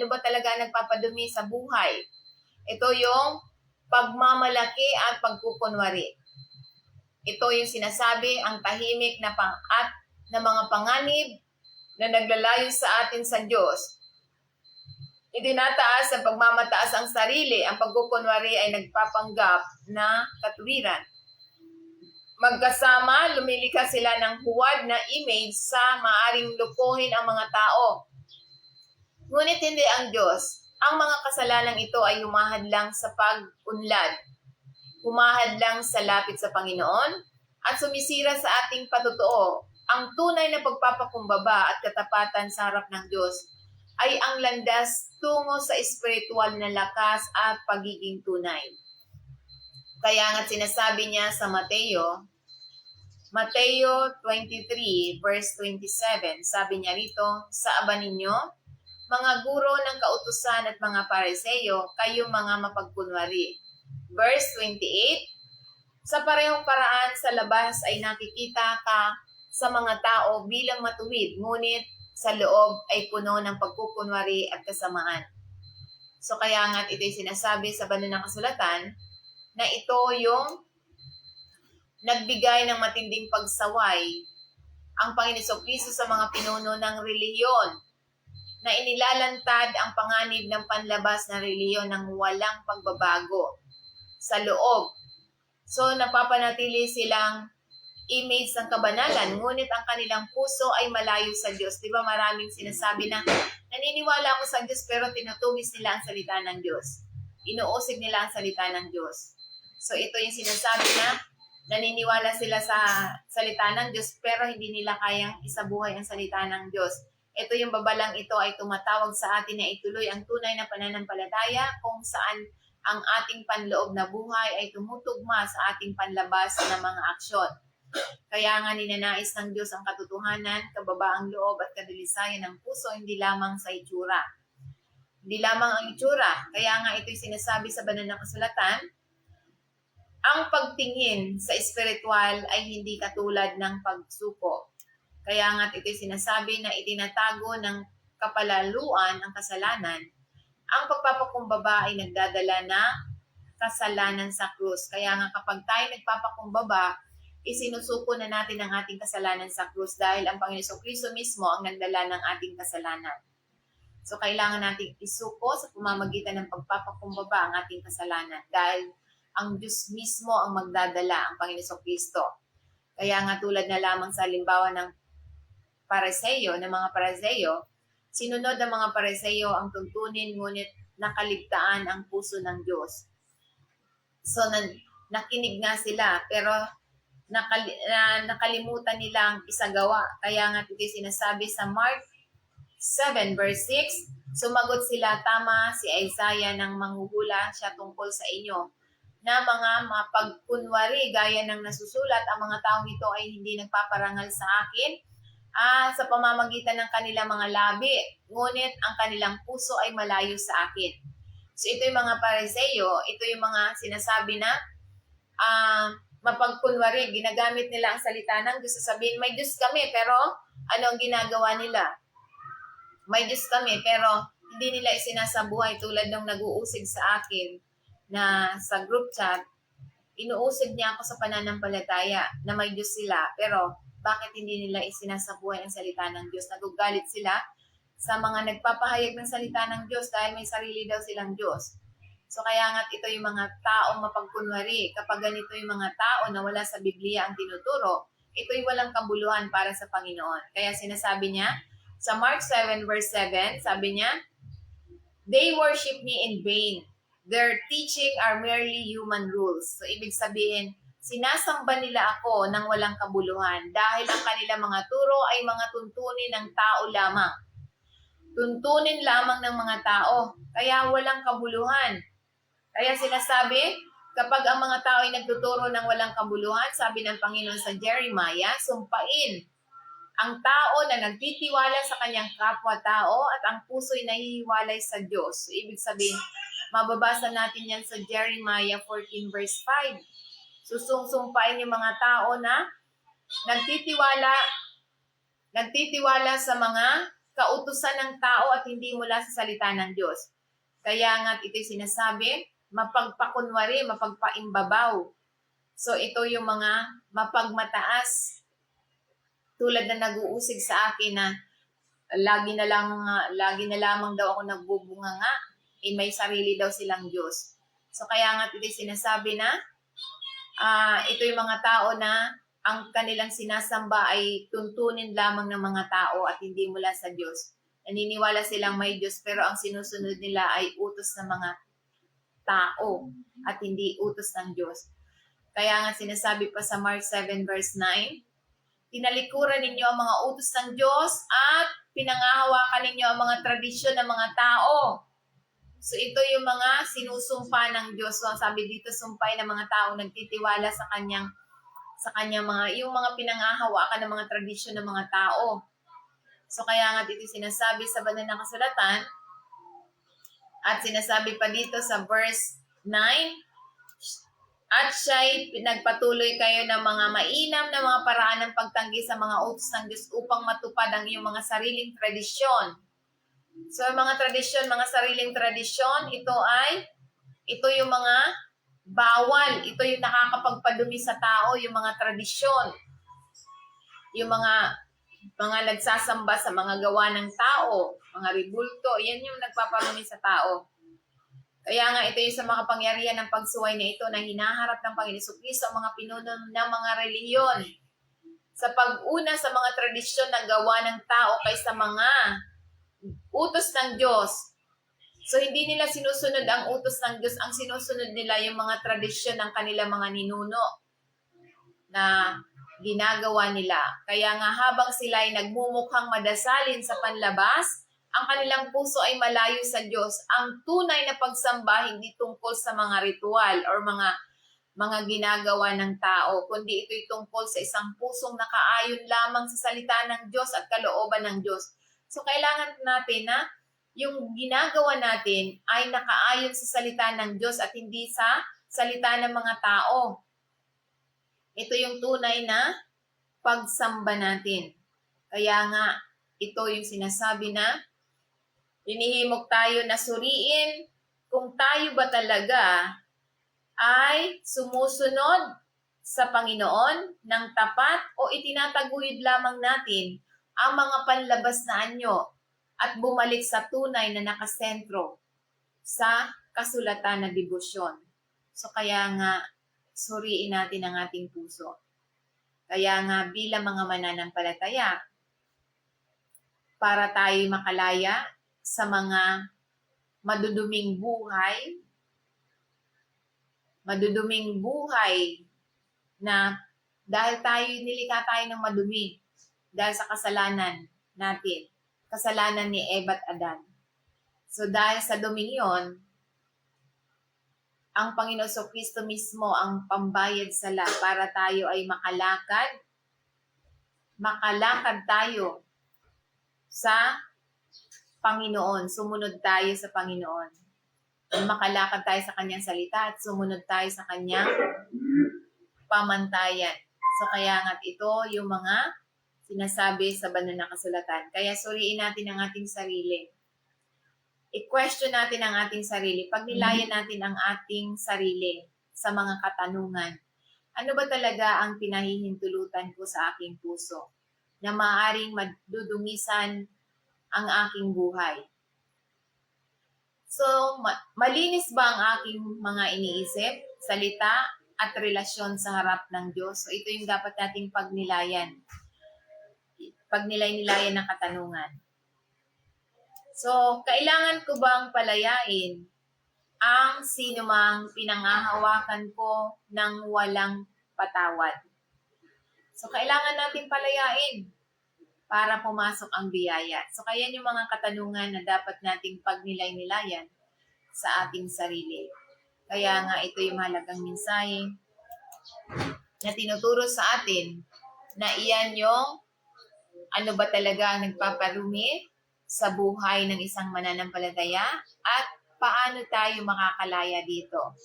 ano ba talaga nagpapadumi sa buhay? Ito yung pagmamalaki at pagkukunwari. Ito yung sinasabi ang tahimik na pang-at na mga panganib na naglalayo sa atin sa Diyos. Itinataas ang pagmamataas ang sarili, ang pagkukunwari ay nagpapanggap na katuwiran. Magkasama, lumilikha sila ng huwad na image sa maaring lukuhin ang mga tao. Ngunit hindi ang Diyos. Ang mga kasalanang ito ay humahad lang sa pag-unlad. Humahad lang sa lapit sa Panginoon at sumisira sa ating patutuo. Ang tunay na pagpapakumbaba at katapatan sa harap ng Diyos ay ang landas tungo sa espiritual na lakas at pagiging tunay. Kaya nga sinasabi niya sa Mateo, Mateo 23 verse 27, sabi niya rito, sa aba ninyo, mga guro ng kautusan at mga pariseyo, kayo mga mapagkunwari. Verse 28, sa parehong paraan sa labas ay nakikita ka sa mga tao bilang matuwid, ngunit sa loob ay puno ng pagkukunwari at kasamaan. So kaya nga ito'y sinasabi sa banal ng kasulatan na ito yung nagbigay ng matinding pagsaway ang Panginoon Kristo sa mga pinuno ng relihiyon na inilalantad ang panganib ng panlabas na relihiyon ng walang pagbabago sa loob. So, napapanatili silang image ng kabanalan, ngunit ang kanilang puso ay malayo sa Diyos. Di ba maraming sinasabi na naniniwala ako sa Diyos pero tinutugis nila ang salita ng Diyos. Inuusig nila ang salita ng Diyos. So, ito yung sinasabi na naniniwala sila sa salita ng Diyos pero hindi nila kayang isabuhay ang salita ng Diyos. Ito yung babalang ito ay tumatawag sa atin na ituloy ang tunay na pananampalataya kung saan ang ating panloob na buhay ay tumutugma sa ating panlabas na mga aksyon. Kaya nga ninanais ng Diyos ang katotohanan, kababaang loob at kadilisayan ng puso, hindi lamang sa itsura. Hindi lamang ang itsura. Kaya nga ito'y sinasabi sa banal na kasulatan, ang pagtingin sa espiritual ay hindi katulad ng pagsuko. Kaya nga ito'y sinasabi na itinatago ng kapalaluan ang kasalanan. Ang pagpapakumbaba ay nagdadala na kasalanan sa krus. Kaya nga kapag tayo nagpapakumbaba, isinusuko na natin ang ating kasalanan sa krus dahil ang Panginoon Kristo mismo ang nagdala ng ating kasalanan. So kailangan nating isuko sa pamamagitan ng pagpapakumbaba ang ating kasalanan dahil ang Diyos mismo ang magdadala, ang Panginoon Kristo. Kaya nga tulad na lamang sa halimbawa ng pareseyo, ng mga pareseyo, sinunod ng mga pareseyo ang tuntunin ngunit nakaligtaan ang puso ng Diyos. So, nan, nakinig nga sila, pero nakali, na, nakalimutan nilang isagawa. Kaya nga ito sinasabi sa Mark 7 verse 6, sumagot sila, tama si Isaiah ng manghuhula siya tungkol sa inyo na mga mapagkunwari gaya ng nasusulat, ang mga taong ito ay hindi nagpaparangal sa akin ah, sa pamamagitan ng kanilang mga labi, ngunit ang kanilang puso ay malayo sa akin. So ito yung mga pariseyo, ito yung mga sinasabi na ah, mapagkunwari, ginagamit nila ang salita ng Diyos. Sasabihin, may Diyos kami, pero ano ang ginagawa nila? May Diyos kami, pero hindi nila isinasabuhay tulad ng nag-uusig sa akin na sa group chat, inuusig niya ako sa pananampalataya na may Diyos sila, pero bakit hindi nila isinasabuhay ang salita ng Diyos? Nagugalit sila sa mga nagpapahayag ng salita ng Diyos dahil may sarili daw silang Diyos. So kaya nga ito yung mga taong mapagkunwari. Kapag ganito yung mga tao na wala sa Biblia ang tinuturo, ito'y walang kabuluhan para sa Panginoon. Kaya sinasabi niya, sa Mark 7 verse 7, sabi niya, They worship me in vain. Their teaching are merely human rules. So ibig sabihin, sinasamba nila ako ng walang kabuluhan dahil ang kanilang mga turo ay mga tuntunin ng tao lamang. Tuntunin lamang ng mga tao, kaya walang kabuluhan. Kaya sinasabi, kapag ang mga tao ay nagtuturo ng walang kabuluhan, sabi ng Panginoon sa Jeremiah, sumpain ang tao na nagtitiwala sa kanyang kapwa-tao at ang puso'y nahihiwalay sa Diyos. Ibig sabihin, mababasa natin yan sa Jeremiah 14 verse 5. Susungsumpain yung mga tao na nagtitiwala nagtitiwala sa mga kautusan ng tao at hindi mula sa salita ng Diyos. Kaya nga ito'y sinasabi, mapagpakunwari, mapagpaimbabaw. So ito yung mga mapagmataas tulad na nag-uusig sa akin na lagi na lang lagi na lamang daw ako nagbubunga nga eh may sarili daw silang Diyos. So kaya nga ito sinasabi na ah ito yung mga tao na ang kanilang sinasamba ay tuntunin lamang ng mga tao at hindi mula sa Diyos. Naniniwala silang may Diyos pero ang sinusunod nila ay utos ng mga tao at hindi utos ng Diyos. Kaya nga sinasabi pa sa Mark 7 verse 9, Tinalikuran ninyo ang mga utos ng Diyos at pinangahawakan ninyo ang mga tradisyon ng mga tao. So ito yung mga sinusumpa ng Diyos. So sabi dito, sumpay ng mga tao nagtitiwala sa kanyang sa kanyang mga yung mga pinangahawakan ng mga tradisyon ng mga tao. So kaya nga dito sinasabi sa banal na kasulatan at sinasabi pa dito sa verse 9 at siya'y pinagpatuloy kayo ng mga mainam na mga paraan ng pagtanggi sa mga utos ng Diyos upang matupad ang iyong mga sariling tradisyon. So, ang mga tradisyon, mga sariling tradisyon, ito ay, ito yung mga bawal. Ito yung nakakapagpadumi sa tao, yung mga tradisyon. Yung mga mga nagsasamba sa mga gawa ng tao, mga ribulto, yan yung nagpaparumi sa tao. Kaya nga ito yung sa mga pangyarihan ng pagsuway na ito na hinaharap ng Panginoon Kristo ang mga pinuno ng mga reliyon sa pag-una sa mga tradisyon na gawa ng tao kaysa mga utos ng Diyos. So hindi nila sinusunod ang utos ng Diyos, ang sinusunod nila yung mga tradisyon ng kanilang mga ninuno na ginagawa nila. Kaya nga habang sila ay nagmumukhang madasalin sa panlabas, ang kanilang puso ay malayo sa Diyos. Ang tunay na pagsamba hindi tungkol sa mga ritual or mga mga ginagawa ng tao, kundi ito'y tungkol sa isang pusong nakaayon lamang sa salita ng Diyos at kalooban ng Diyos. So kailangan natin na yung ginagawa natin ay nakaayon sa salita ng Diyos at hindi sa salita ng mga tao. Ito yung tunay na pagsamba natin. Kaya nga, ito yung sinasabi na Hinihimok tayo na suriin kung tayo ba talaga ay sumusunod sa Panginoon ng tapat o itinataguyod lamang natin ang mga panlabas na anyo at bumalik sa tunay na nakasentro sa kasulatan na debosyon. So kaya nga, suriin natin ang ating puso. Kaya nga bilang mga mananampalataya, para tayo makalaya sa mga maduduming buhay, maduduming buhay na dahil tayo nilikha tayo ng madumi dahil sa kasalanan natin, kasalanan ni Eva at Adan. So dahil sa duming yon, ang Panginoon so Kristo mismo ang pambayad sa la para tayo ay makalakad, makalakad tayo sa Panginoon, sumunod tayo sa Panginoon. Makalakad tayo sa kanyang salita at sumunod tayo sa kanyang pamantayan. So kaya nga ito yung mga sinasabi sa banal na kasulatan. Kaya suriin natin ang ating sarili. I-question natin ang ating sarili. Pagnilayan natin ang ating sarili sa mga katanungan. Ano ba talaga ang pinahihintulutan ko sa aking puso na maaaring madudumisan ang aking buhay. So, ma- malinis ba ang aking mga iniisip, salita, at relasyon sa harap ng Diyos? So, ito yung dapat nating pagnilayan. Pagnilay-nilayan ng katanungan. So, kailangan ko bang palayain ang sinumang pinangahawakan ko ng walang patawad? So, kailangan natin palayain para pumasok ang biyaya. So, kaya yung mga katanungan na dapat nating pagnilay-nilayan sa ating sarili. Kaya nga ito yung mahalagang mensahe na tinuturo sa atin na iyan yung ano ba talaga ang nagpaparumi sa buhay ng isang mananampalataya at paano tayo makakalaya dito.